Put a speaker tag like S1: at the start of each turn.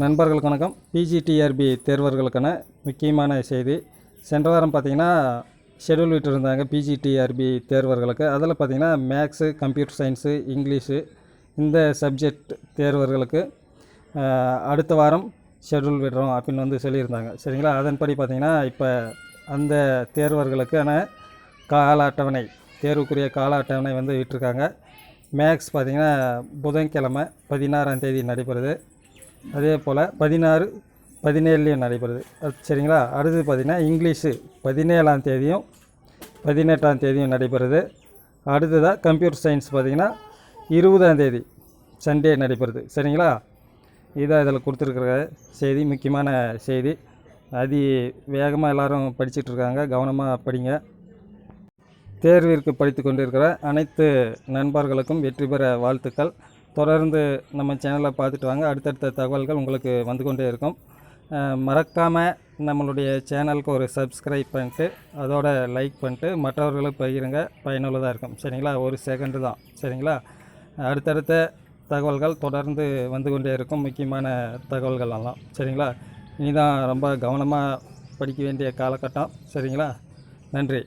S1: நண்பர்களுக்கு வணக்கம். பிஜிடிஆர்பி தேர்வர்களுக்கான முக்கியமான செய்தி. சென்ற வாரம் பார்த்தீங்கன்னா ஷெடியூல் விட்டுருந்தாங்க பிஜிடிஆர்பி தேர்வர்களுக்கு. அதில் பார்த்தீங்கன்னா மேக்ஸு கம்ப்யூட்டர் சயின்ஸு இங்கிலீஷு இந்த சப்ஜெக்ட் தேர்வர்களுக்கு அடுத்த வாரம் ஷெடியூல் விடுறோம் அப்படின்னு வந்து சொல்லியிருந்தாங்க. சரிங்களா? அதன்படி பார்த்திங்கன்னா இப்போ அந்த தேர்வர்களுக்கான கால அட்டவணை தேர்வுக்குரிய கால அட்டவணை வந்து விட்டுருக்காங்க. மேக்ஸ் பார்த்திங்கன்னா புதன்கிழமை பதினாறாம் தேதி நடைபெறுது. அதே போல் பதினாறு பதினேழுலையும் நடைபெறுது. சரிங்களா? அடுத்தது பார்த்திங்கன்னா இங்கிலீஷு பதினேழாம் தேதியும் பதினெட்டாம் தேதியும் நடைபெறுது. அடுத்ததாக கம்ப்யூட்டர் சயின்ஸ் பார்த்திங்கன்னா இருபதாம் தேதி சண்டே நடைபெறுது. சரிங்களா? இதான் இதில் கொடுத்துருக்குற செய்தி முக்கியமான செய்தி. அதி வேகமாக எல்லோரும் படிச்சிட்ருக்காங்க கவனமாக படிங்க. தேர்விற்கு படித்து கொண்டிருக்கிற அனைத்து நண்பர்களுக்கும் வெற்றி பெற வாழ்த்துக்கள். தொடர்ந்து நம்ம சேனலை பார்த்துட்டு வாங்க. அடுத்தடுத்த தகவல்கள் உங்களுக்கு வந்து கொண்டே இருக்கும். மறக்காமல் நம்மளுடைய சேனலுக்கு ஒரு சப்ஸ்கிரைப் பண்ணிட்டு அதோட லைக் பண்ணிட்டு மற்றவர்களும் பகிருங்க. பயனுள்ளதாக இருக்கும். சரிங்களா? ஒரு செகண்டு தான். சரிங்களா? அடுத்தடுத்த தகவல்கள் தொடர்ந்து வந்து கொண்டே இருக்கும். முக்கியமான தகவல்கள் எல்லாம். சரிங்களா? இனிதான் ரொம்ப கவனமாக படிக்க வேண்டிய காலகட்டம். சரிங்களா? நன்றி.